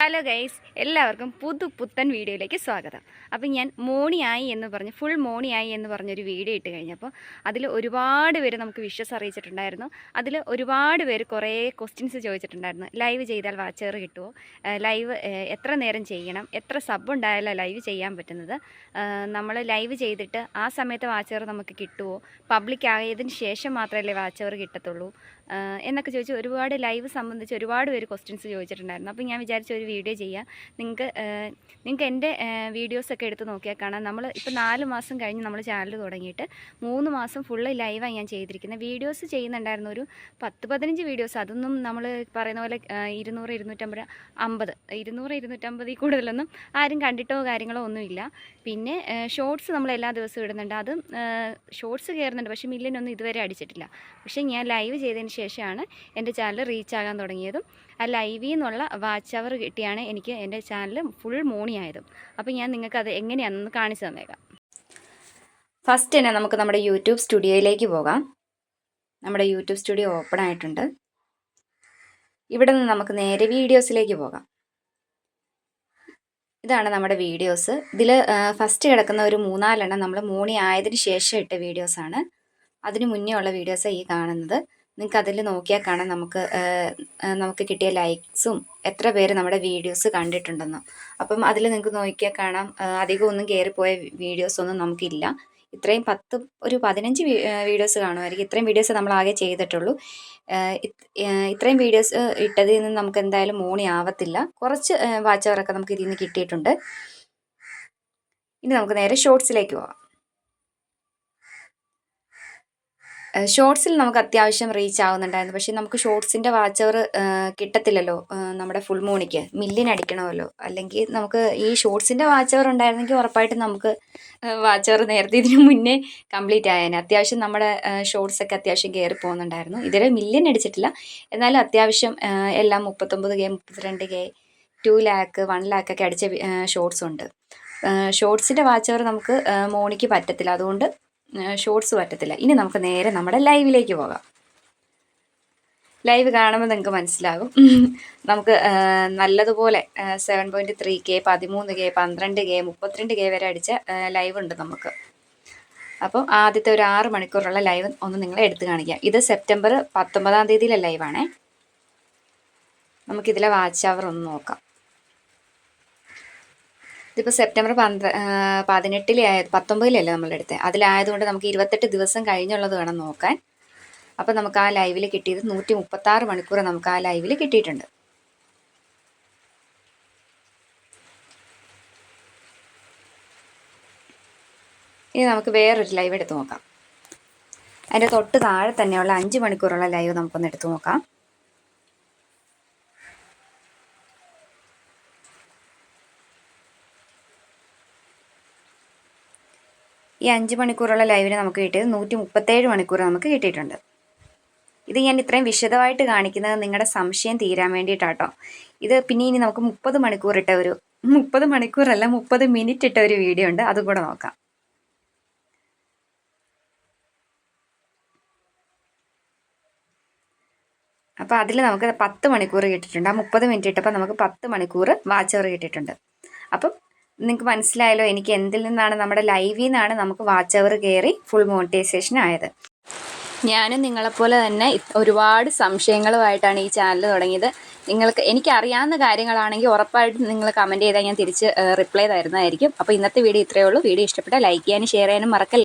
Hello guys എല്ലാവർക്കും പുതു പുത്തൻ വീഡിയോയിലേക്ക് സ്വാഗതം. അപ്പം ഞാൻ മോണിയായി എന്ന് പറഞ്ഞ് ഫുൾ മോണിയായി എന്ന് പറഞ്ഞൊരു വീഡിയോ ഇട്ട് കഴിഞ്ഞപ്പോൾ അതിൽ ഒരുപാട് പേര് നമുക്ക് വിഷസ് അറിയിച്ചിട്ടുണ്ടായിരുന്നു. അതിൽ ഒരുപാട് പേര് കുറേ ക്വസ്റ്റ്യൻസ് ചോദിച്ചിട്ടുണ്ടായിരുന്നു. ലൈവ് ചെയ്താൽ വാച്ചർ കിട്ടുമോ? ലൈവ് എത്ര നേരം ചെയ്യണം? എത്ര സബ് ഉണ്ടായാലാണ് ലൈവ് ചെയ്യാൻ പറ്റുന്നത്? നമ്മൾ ലൈവ് ചെയ്തിട്ട് ആ സമയത്ത് വാച്ചർ നമുക്ക് കിട്ടുമോ? പബ്ലിക് ആയതിന് ശേഷം മാത്രമല്ലേ വാച്ചർ കിട്ടത്തുള്ളൂ. എന്നൊക്കെ ചോദിച്ച് ഒരുപാട് ലൈവ് സംബന്ധിച്ച് ഒരുപാട് പേര് ക്വസ്റ്റ്യൻസ് ചോദിച്ചിട്ടുണ്ടായിരുന്നു. അപ്പോൾ ഞാൻ വിചാരിച്ച ഒരു വീഡിയോ ചെയ്യാം. നിങ്ങൾക്ക് നിങ്ങൾക്ക് എന്റെ വീഡിയോസൊക്കെ എടുത്ത് നോക്കിയാൽ കാണാം. നമ്മൾ ഇപ്പോൾ നാല് മാസം കഴിഞ്ഞ് നമ്മൾ ചാനൽ തുടങ്ങിയിട്ട് മൂന്ന് മാസം ഫുള്ള് ലൈവാണ് ഞാൻ ചെയ്തിരിക്കുന്നത് വീഡിയോസ് ചെയ്യുന്നുണ്ടായിരുന്നു ഒരു പത്ത് പതിനഞ്ച് വീഡിയോസ് അതൊന്നും നമ്മൾ പറയുന്ന പോലെ ഇരുന്നൂറ് ഇരുന്നൂറ്റമ്പത് അമ്പത്. ഇരുന്നൂറ് ഇരുന്നൂറ്റമ്പതിൽ കൂടുതലൊന്നും ആരും കണ്ടിട്ടോ കാര്യങ്ങളോ ഒന്നുമില്ല. പിന്നെ ഷോർട്സ് നമ്മൾ എല്ലാ ദിവസവും ഇടുന്നുണ്ട്. അതും ഷോർട്സ് കയറുന്നുണ്ട് പക്ഷേ മില്യനൊന്നും ഇതുവരെ അടിച്ചിട്ടില്ല. പക്ഷേ ഞാൻ ലൈവ് ചെയ്തതിന് ശേഷമാണ് എന്റെ ചാനൽ റീച്ച് ആകാൻ തുടങ്ങിയതും ആ ലൈവിൽ നിന്നുള്ള വാച്ച് അവർ കിട്ടിയാണ് എനിക്ക് എന്റെ ചാനൽ ഫുൾ മോണിയായതും അപ്പോൾ ഞാൻ നിങ്ങൾക്കത് എങ്ങനെയാണെന്ന് കാണിച്ചു തന്നേക്കാം. ഫസ്റ്റ് തന്നെ നമുക്ക് നമ്മുടെ യൂട്യൂബ് സ്റ്റുഡിയോയിലേക്ക് പോകാം. നമ്മുടെ യൂട്യൂബ് സ്റ്റുഡിയോ ഓപ്പൺ ആയിട്ടുണ്ട്. ഇവിടെ നിന്ന് നമുക്ക് നേരെ വീഡിയോസിലേക്ക് പോകാം. ഇതാണ് നമ്മുടെ വീഡിയോസ് ഇതിൽ ഫസ്റ്റ് കിടക്കുന്ന ഒരു മൂന്നാലെണ്ണം നമ്മൾ മോണി ആയതിന് ശേഷം ഇട്ട വീഡിയോസാണ് അതിന് മുന്നേ ഉള്ള വീഡിയോസാണ് ഈ കാണുന്നത്. നിങ്ങൾക്ക് അതിൽ നോക്കിയാൽ കാണാം നമുക്ക് നമുക്ക് കിട്ടിയ ലൈക്സും എത്ര പേര് നമ്മുടെ വീഡിയോസ് കണ്ടിട്ടുണ്ടെന്നും. അപ്പം അതിൽ നിങ്ങൾക്ക് നോക്കിയാൽ കാണാം അധികം ഒന്നും കയറിപ്പോയ വീഡിയോസ് ഒന്നും നമുക്കില്ല. ഇത്രയും പത്ത് ഒരു പതിനഞ്ച് വീഡിയോസ് കാണുമായിരിക്കും ഇത്രയും വീഡിയോസ് നമ്മൾ ആകെ ചെയ്തിട്ടുള്ളൂ. ഇത്രയും വീഡിയോസ് ഇട്ടതിൽ നിന്ന് നമുക്ക് എന്തായാലും മോണി ആവത്തില്ല. കുറച്ച് വാച്ചവറൊക്കെ നമുക്ക് ഇതിൽ നിന്ന് കിട്ടിയിട്ടുണ്ട്. ഇനി നമുക്ക് നേരെ ഷോർട്സിലേക്ക് പോവാം. ഷോർട്സിൽ നമുക്ക് അത്യാവശ്യം റീച്ച് ആവുന്നുണ്ടായിരുന്നു. പക്ഷേ നമുക്ക് ഷോർട്സിന്റെ വാച്ച് അവർ കിട്ടത്തില്ലല്ലോ. നമ്മുടെ ഫുൾ മൂണിക്ക് മില്ലിനടിക്കണമല്ലോ അല്ലെങ്കിൽ നമുക്ക് ഈ ഷോർട്സിന്റെ വാച്ച് അവർ ഉണ്ടായിരുന്നെങ്കിൽ ഉറപ്പായിട്ടും നമുക്ക് വാച്ച് നേരത്തെ ഇതിനു മുന്നേ കംപ്ലീറ്റ് ആയേനെ. അത്യാവശ്യം നമ്മുടെ ഷോർട്സ് ഒക്കെ അത്യാവശ്യം കയറി പോകുന്നുണ്ടായിരുന്നു. ഇതുവരെ മില്യൻ അടിച്ചിട്ടില്ല. എന്നാലും അത്യാവശ്യം എല്ലാം മുപ്പത്തൊമ്പത് കെ മുപ്പത്തിരണ്ട് K two lakh one lakh ഒക്കെ അടിച്ച ഷോർട്സ് ഉണ്ട് ഷോർട്സിന്റെ വാച്ച് നമുക്ക് മോണിക്ക് പറ്റത്തില്ല. അതുകൊണ്ട് ഷോർട്സ് പറ്റത്തില്ല. ഇനി നമുക്ക് നേരെ നമ്മുടെ ലൈവിലേക്ക് പോകാം. ലൈവ് കാണുമ്പോൾ നിങ്ങൾക്ക് മനസ്സിലാകും. നമുക്ക് നല്ലതുപോലെ സെവൻ പോയിന്റ് ത്രീ കെ പതിമൂന്ന് കെ പന്ത്രണ്ട് കെ മുപ്പത്തിരണ്ട് കെ വരെ അടിച്ച ലൈവ് ഉണ്ട് നമുക്ക്. അപ്പോൾ ആദ്യത്തെ ഒരു ആറ് മണിക്കൂറുള്ള ലൈവ് ഒന്ന് നിങ്ങളെ എടുത്ത് കാണിക്കാം. ഇത് സെപ്റ്റംബർ പത്തൊമ്പതാം തീയതിയിലെ ലൈവാണേ നമുക്കിതിലെ വാച്ച് അവർ ഒന്ന് നോക്കാം. ഇതിപ്പോൾ സെപ്റ്റംബർ പന്ത്ര പതിനെട്ടിലെ ആയ പത്തൊമ്പതിലല്ലേ നമ്മളെടുത്തത് അതിലായതുകൊണ്ട് നമുക്ക് ഇരുപത്തെട്ട് ദിവസം കഴിഞ്ഞുള്ളത് വേണം നോക്കാൻ. അപ്പോൾ നമുക്ക് ആ ലൈവിൽ കിട്ടിയത് നൂറ്റി മുപ്പത്താറ് മണിക്കൂർ നമുക്ക് ആ ലൈവിൽ കിട്ടിയിട്ടുണ്ട്. ഇനി നമുക്ക് വേറൊരു ലൈവ് എടുത്ത് നോക്കാം. അതിന്റെ തൊട്ട് താഴെ തന്നെയുള്ള അഞ്ച് മണിക്കൂറുള്ള ലൈവ് നമുക്കൊന്ന് എടുത്ത് നോക്കാം. ഈ അഞ്ച് മണിക്കൂറുള്ള ലൈവിന് നമുക്ക് കിട്ടിയത് നൂറ്റി മുപ്പത്തേഴ് മണിക്കൂർ നമുക്ക് കിട്ടിയിട്ടുണ്ട്. ഇത് ഞാൻ ഇത്രയും വിശദമായിട്ട് കാണിക്കുന്നത് നിങ്ങളുടെ സംശയം തീരാൻ വേണ്ടിയിട്ടാട്ടോ. ഇത് പിന്നെ ഇനി നമുക്ക് മുപ്പത് മണിക്കൂർ ഇട്ട ഒരു മുപ്പത് മണിക്കൂറല്ല മുപ്പത് മിനിറ്റ് ഇട്ട ഒരു വീഡിയോ ഉണ്ട്. അതും കൂടെ നോക്കാം. അപ്പോൾ അതിൽ നമുക്ക് പത്ത് മണിക്കൂർ കിട്ടിയിട്ടുണ്ട്. ആ മുപ്പത് മിനിറ്റ് ഇട്ടപ്പോൾ നമുക്ക് പത്ത് മണിക്കൂർ വാച്ച് അവർ കിട്ടിയിട്ടുണ്ട്. അപ്പം നിങ്ങൾക്ക് മനസ്സിലായല്ലോ എനിക്ക് എന്തിൽ നിന്നാണ് നമ്മുടെ ലൈവിൽ നിന്നാണ് നമുക്ക് വാച്ച് അവർ കയറി ഫുൾ മോണിറ്റൈസേഷൻ ആയത്. ഞാനും നിങ്ങളെപ്പോലെ തന്നെ ഒരുപാട് സംശയങ്ങളുമായിട്ടാണ് ഈ ചാനൽ തുടങ്ങിയത്. നിങ്ങൾക്ക് എനിക്കറിയാവുന്ന കാര്യങ്ങളാണെങ്കിൽ ഉറപ്പായിട്ടും നിങ്ങൾ കമന്റ് ചെയ്താൽ ഞാൻ തിരിച്ച് റിപ്ലൈ തരുന്നതായിരിക്കും. അപ്പോൾ ഇന്നത്തെ വീഡിയോ ഇത്രയേ ഉള്ളൂ. വീഡിയോ ഇഷ്ടപ്പെട്ടാൽ ലൈക്ക് ചെയ്യാനും ഷെയർ ചെയ്യാനും മറക്കല്ല.